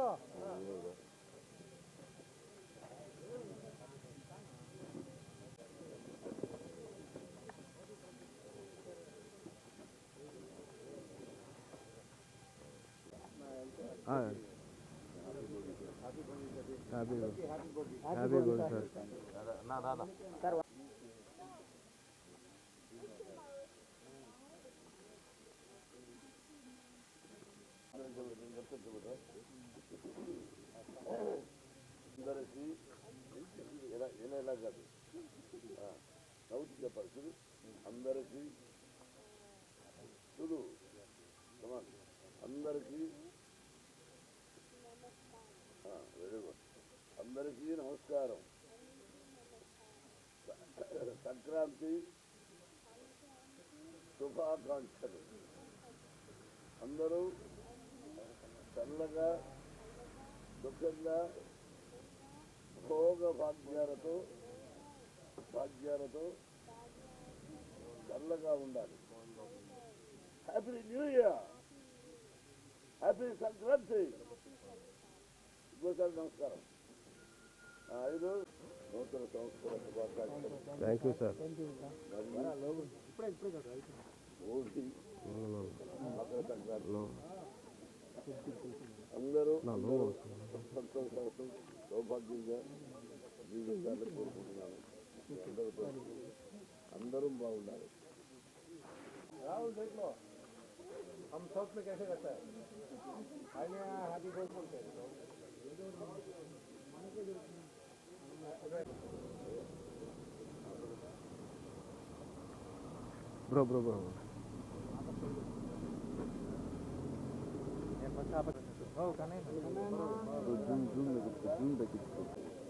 Burada. Happy birthday. Happy birthday, Sir, Thank you. Sankranti శుభాకాంక్షలు. అందరూ చల్లగా దుఃఖంగా భోగ భాగ్యాలతో భాగ్యాలతో చల్లగా ఉండాలి. Happy new year happy Sankranti! ఇంకోసారి నమస్కారం. ఐదు ఐదు నూతన సంవత్సర శుభాకాంక్షలు థ్యాంక్ యూ సార్ మరియు భోగి మకర సంక్రాంతి అందరూ సంతోషాలతో సౌభాగ్యంగా జీవించాలని కోరుకుంటున్నాను అందరితో అందరూ బాగుండాలి राहुल देख लो हम साउथ में कैसे करते हैं आगे हाथी बोल बोलते हैं bro bro bro ya pasaba oh kanai zoom zoom zoom zoom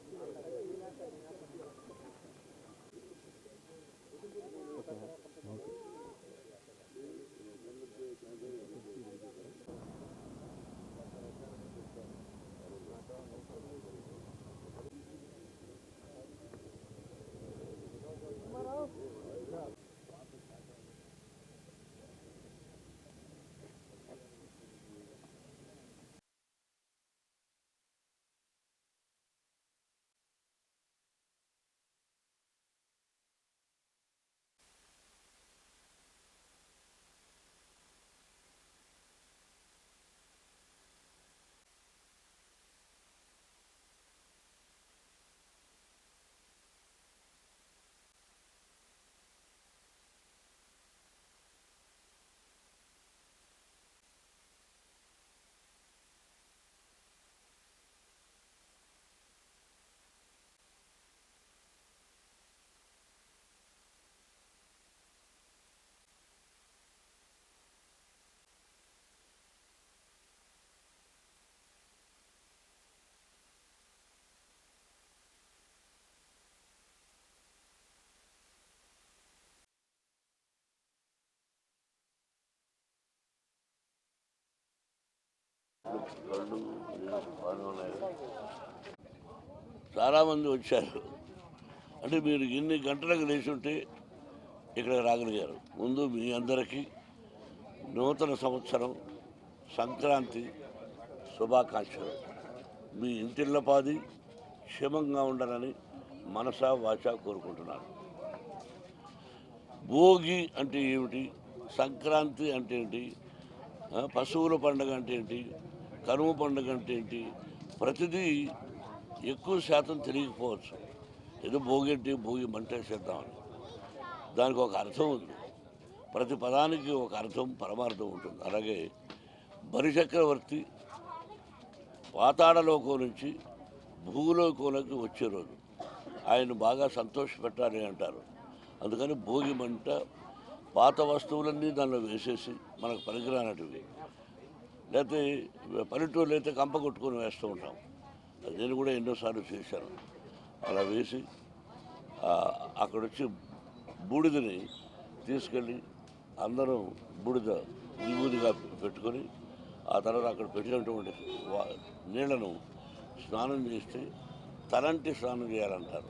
రెండు చాలామంది వచ్చారు అంటే మీరు ఎన్ని గంటలకు లేచి ఉంటే ఇక్కడ రాగలిగారు ముందు మీ అందరికీ నూతన సంవత్సరం సంక్రాంతి శుభాకాంక్షలు మీ ఇంటిల్లపాది క్షేమంగా ఉండాలని మనసా వాచ కోరుకుంటున్నాను భోగి అంటే ఏమిటి సంక్రాంతి అంటే ఏంటి పశువుల పండుగ అంటే ఏంటి కనుమ పండుగ అంటే ఏంటి? ప్రతిదీ ఎక్కువ శాతం తెలియకపోవచ్చు ఏదో భోగి అంటే భోగి మంటేసేద్దామని దానికి ఒక అర్థం ఉంది. ప్రతి పదానికి ఒక అర్థం పరమార్థం ఉంటుంది. అలాగే బలిచక్రవర్తి పాతాళలోకం నుంచి భూలోకంలోకి వచ్చే రోజు. ఆయన బాగా సంతోషపెట్టాలి అంటారు. అందుకని భోగి మంట పాత వస్తువులన్నీ దానిలో వేసేసి మనకు పనికిరానటివి లేకపోతే పల్లెటూరులో అయితే కంప కొట్టుకొని వేస్తూ ఉంటాం. నేను కూడా ఎన్నోసార్లు చేశాను. అలా వేసి అక్కడ వచ్చి బూడిదని తీసుకెళ్ళి అందరూ బూడిద విభూదిగా పెట్టుకొని ఆ తర్వాత అక్కడ పెట్టినటువంటి నీళ్ళను స్నానం చేస్తే తలంటి స్నానం చేయాలంటారు.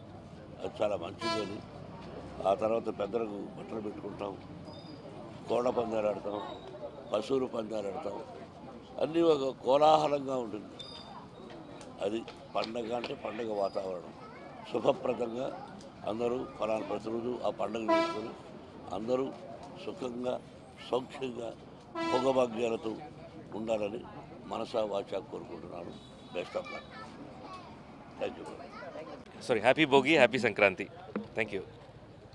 అది చాలా మంచిదని ఆ తర్వాత పెద్దలకు బట్టలు పెట్టుకుంటాం. కోడ పందాలు ఆడతాం. పశువులు పందాలు ఆడతాం. అన్నీ ఒక కోలాహలంగా ఉంటుంది. అది పండగ అంటే పండగ వాతావరణం. శుభప్రదంగా అందరూ ఫలానా ప్రతిరోజు ఆ పండుగ చేసుకొని అందరూ సుఖంగా సౌఖ్యంగా భోగభాగ్యాలతో ఉండాలని మనసా వాచా కోరుకుంటున్నాను. Best of luck. Thank you sorry happy Bhogi happy Sankranti thank you